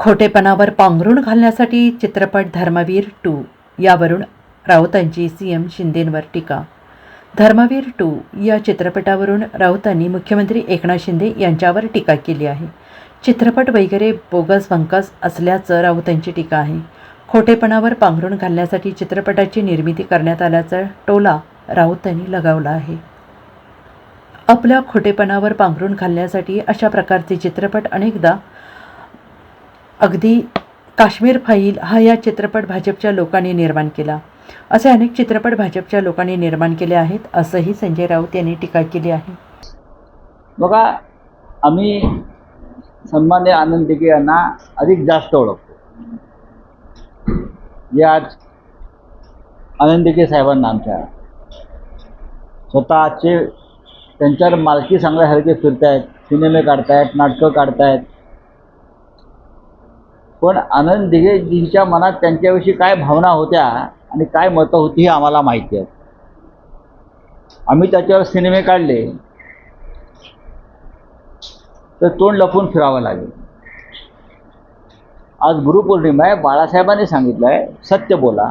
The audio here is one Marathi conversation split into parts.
खोटेपणावर पांघरूण घालण्यासाठी चित्रपट धर्मवीर टू यावरून राऊतांची सी एम शिंदेंवर टीका. धर्मवीर टू या चित्रपटावरून राऊतांनी मुख्यमंत्री एकनाथ शिंदे यांच्यावर टीका केली आहे. चित्रपट वगैरे बोगस बंकस असल्याचं राऊतांची टीका आहे. खोटेपणावर पांघरूण घालण्यासाठी चित्रपटाची निर्मिती करण्यात आल्याचा टोला राऊतांनी लगावला आहे. आपल्या खोटेपणावर पांघरूण घालण्यासाठी अशा प्रकारचे चित्रपट अनेकदा अगदी काश्मीर फाईल हा या चित्रपट भाजपच्या लोकांनी निर्माण केला. असे अनेक चित्रपट भाजपच्या लोकांनी निर्माण केले आहेत असंही संजय राऊत यांनी टीका केली आहे. बघा आम्ही सन्मान्य आनंद दिघे यांना अधिक जास्त ओळखतो. जे आज आनंद दिघे साहेबांना आमच्या स्वतःचे त्यांच्यावर मालकी सांगण्यासारखे फिरतायत सिनेमे काढतायत नाटकं काढतायत. पण आनंद दिघेजींच्या मनात त्यांच्याविषयी काय भावना होत्या आणि काय मतं होती हे आम्हाला माहिती आहे. आम्ही त्याच्यावर सिनेमे काढले. तर तोंड लपून फिरावं लागेल. आज गुरुपौर्णिमा आहे बाळासाहेबांनी सांगितलं आहे सत्य बोला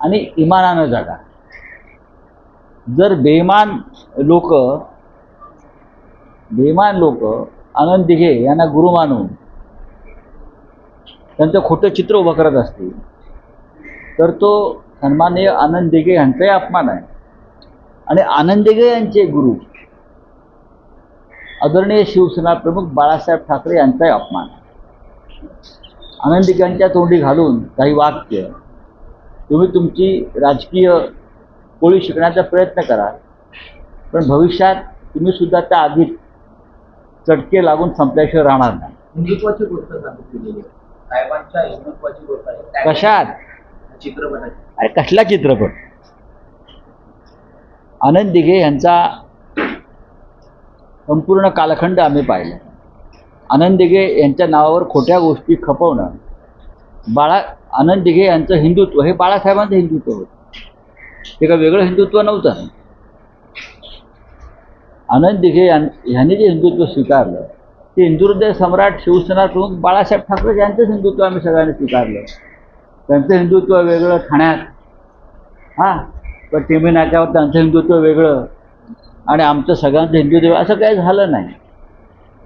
आणि इमानानं जगा. जर बेईमान लोक बेमान लोक आनंद दिघे यांना गुरु मानून त्यांचं खोटं चित्र उभं करत असतील. तर तो सन्माननीय आनंद दिघे यांचाही अपमान आहे. आणि आनंद दिघे यांचे गुरु आदरणीय शिवसेना प्रमुख बाळासाहेब ठाकरे यांचाही अपमान आनंदिकांच्या तोंडी घालून काही वाक्य तुम्ही तुमची राजकीय पोळी शिकण्याचा प्रयत्न करा पण भविष्यात तुम्ही सुद्धा त्या आगीत चटके लागून संपल्याशिवाय राहणार नाही. हिंदुत्वाची गोष्ट सांगितली साहेबांच्या हिंदुत्वाची गोष्ट आहे. त्या कशात? चित्रपटाची. अरे कसला चित्रपट? आनंद दिघे यांचा संपूर्ण कालखंड आम्ही पाहिला. आनंद दिघे यांच्या नावावर खोट्या गोष्टी खपवणं बाळा आनंद दिघे यांचं हिंदुत्व हे बाळासाहेबांचं हिंदुत्व होतं. ते का वेगळं हिंदुत्व नव्हतं? आनंद दिघे यां ह्यांनी जे हिंदुत्व स्वीकारलं हिंदुहृदय सम्राट शिवसेना प्रमुख बाळासाहेब ठाकरे यांचंच हिंदुत्व आम्ही सगळ्यांनी स्वीकारलं. त्यांचं हिंदुत्व वेगळं ठाण्यात. हां? पण टीमी नाक्यावर त्यांचं हिंदुत्व वेगळं. आणि आमचं सगळ्यांचं हिंदुत्व असं काही झालं नाही.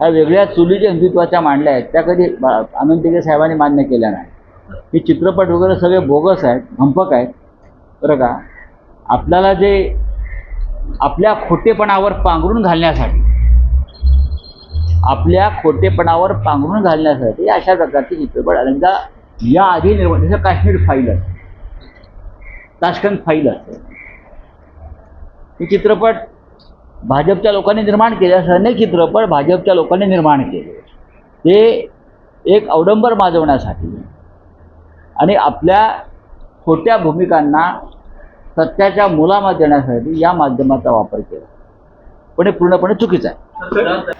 ह्या वेगळ्या चुली ज्या हिंदुत्वाच्या मांडल्या आहेत. त्या कधी बा- आनंद दिघे साहेबांनी मान्य केल्या नाही. हे चित्रपट वगैरे सगळे बोगस आहेत भंपक आहेत. बरं का? आपल्याला जे आपल्या खोटेपणावर पांघरून घालण्यासाठी आपल्या खोटेपणावर पांघरून घालण्यासाठी अशा प्रकारचे चित्रपट अनेकदा या आधी निर्माण जसं काश्मीर फाईल असते ताशकंद फाईल असते हे चित्रपट भाजपच्या लोकांनी निर्माण केले असं अनेक चित्रपट भाजपच्या लोकांनी निर्माण केले. ते एक अवडंबर माजवण्यासाठी. आणि आपल्या खोट्या भूमिकांना सत्याच्या मुलामध्ये देण्यासाठी या माध्यमाचा वापर केला. पण हे पूर्णपणे चुकीचं आहे.